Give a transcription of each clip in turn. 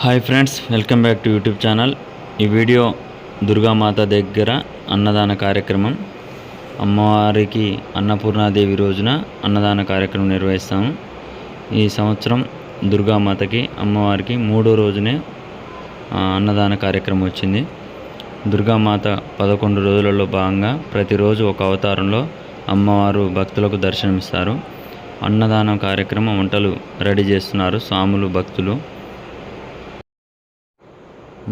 Hi friends welcome back to YouTube channel. ఈ video Durgamata దగ్గర అన్నదాన కార్యక్రమం. అమ్మవారికి అన్నపూర్ణాదేవి రోజున అన్నదాన కార్యక్రమం నిర్వహిస్తాము. ఈ సంవత్సరం దుర్గామాతకి అమ్మవారికి మూడో రోజునే అన్నదాన కార్యక్రమం వచ్చింది. దుర్గామాత పదకొండు రోజులలో భాగంగా ప్రతిరోజు ఒక అవతారంలో అమ్మవారు భక్తులకు దర్శనమిస్తారు. అన్నదాన కార్యక్రమం వంటలు రెడీ చేస్తున్నారు స్వాములు భక్తులు.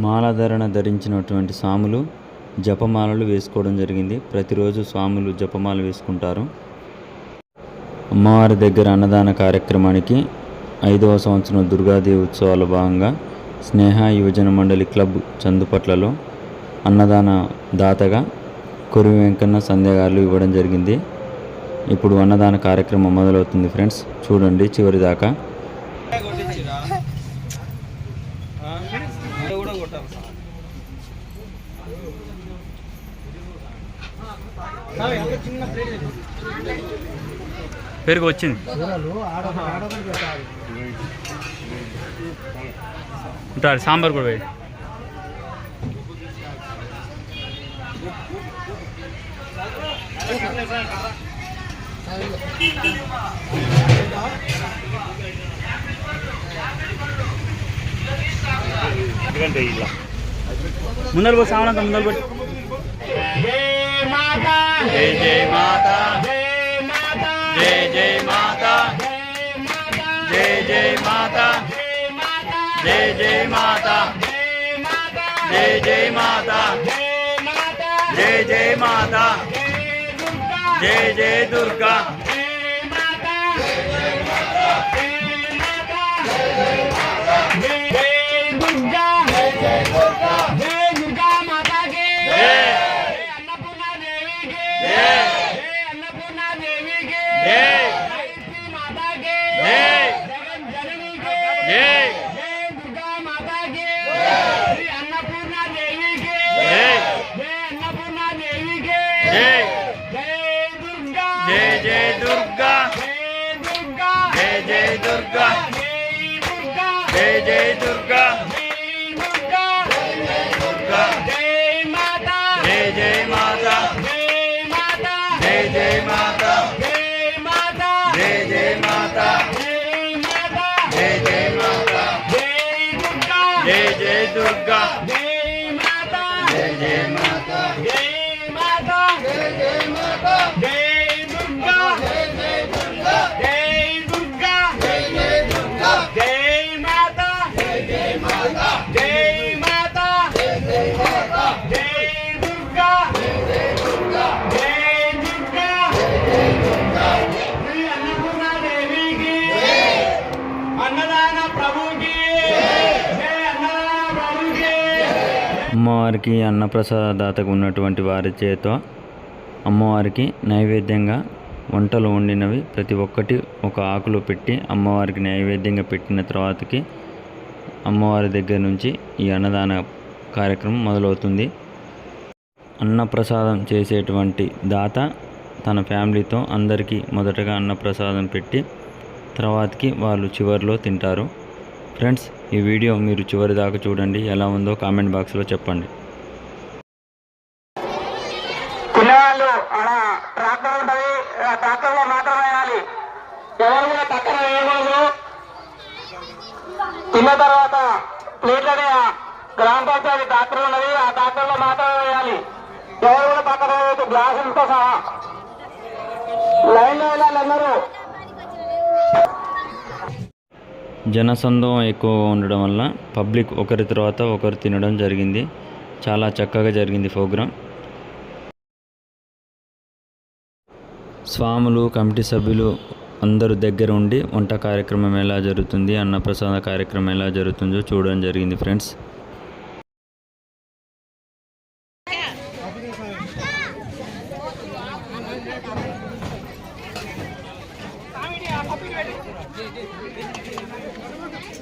మాలాధరణ ధరించినటువంటి స్వాములు జపమాలలు వేసుకోవడం జరిగింది. ప్రతిరోజు స్వాములు జపమాల వేసుకుంటారు. అమ్మవారి దగ్గర అన్నదాన కార్యక్రమానికి ఐదవ సంవత్సరం దుర్గాదేవి ఉత్సవాల భాగంగా స్నేహ యువజన మండలి క్లబ్ చందుపట్లలో అన్నదాన దాతగా కురివి వెంకన్న సంధ్యాగారులు ఇవ్వడం జరిగింది. ఇప్పుడు అన్నదాన కార్యక్రమం మొదలవుతుంది ఫ్రెండ్స్. చూడండి చివరి దాకా కూడా కొట్టాలి పెరుగు వచ్చింది. ఉంటారు సాంబార్ కూడా వేయి. ముందర పో సామాన్ ముందర పో. జై జై మాతా జై జై మాతా జై జై మాతా జై జై మాతా జై జై మాతా జై జై మాతా జై జై దుర్గా జై జై అమ్మవారికి అన్నప్రసాదాతకు ఉన్నటువంటి వారి చేత అమ్మవారికి నైవేద్యంగా వంటలు వండినవి ప్రతి ఒక్కటి ఒక ఆకులో పెట్టి అమ్మవారికి నైవేద్యంగా పెట్టిన తర్వాతకి అమ్మవారి దగ్గర నుంచి ఈ అన్నదాన కార్యక్రమం మొదలవుతుంది. అన్నప్రసాదం చేసేటువంటి దాత తన ఫ్యామిలీతో అందరికీ మొదటగా అన్నప్రసాదం పెట్టి తర్వాతకి వాళ్ళు చివరిలో తింటారు. ఫ్రెండ్స్ ఈ వీడియో మీరు చివరి దాకా చూడండి. ఎలా ఉందో కామెంట్ బాక్స్లో చెప్పండి. తినేవాళ్ళు అలా ట్రాక్టర్ ఉంటది ఆ ట్రాక్టర్ వేయాలి ఎవరు కూడా పక్కన వేయకూడదు. తిన్న తర్వాత ప్లేట్లని ఆ గ్రామ పంచాయతీ ట్రాక్టర్ ఉన్నది. ఆ ట్రాక్టర్లో మాత్రమే వేయాలి. ఎవరు కూడా పక్కన వేయద్దు. గ్లాసులతో సహా. జనసందం ఎక్కువగా ఉండడం వల్ల పబ్లిక్ ఒకరి తర్వాత ఒకరు తినడం జరిగింది. చాలా చక్కగా జరిగింది ప్రోగ్రాం. స్వాములు కమిటీ సభ్యులు అందరూ దగ్గర ఉండి వంట కార్యక్రమం ఎలా జరుగుతుంది అన్నప్రసాద కార్యక్రమం ఎలా జరుగుతుందో చూడడం జరిగింది ఫ్రెండ్స్.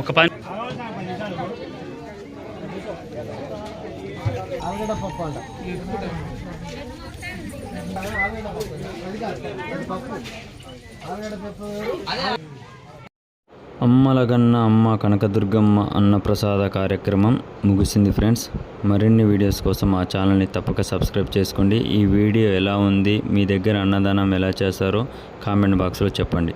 ఒక పని ఆలుగడ్డ పప్పు. అంట ఆలుగడ్డ పప్పు. అమ్మలగన్న అమ్మ కనకదుర్గమ్మ అన్నప్రసాద కార్యక్రమం ముగిసింది ఫ్రెండ్స్. మరిన్ని వీడియోస్ కోసం మా ఛానల్ని తప్పక సబ్స్క్రైబ్ చేసుకోండి. ఈ వీడియో ఎలా ఉంది? మీ దగ్గర అన్నదానం ఎలా చేశారో కామెంట్ బాక్స్లో చెప్పండి.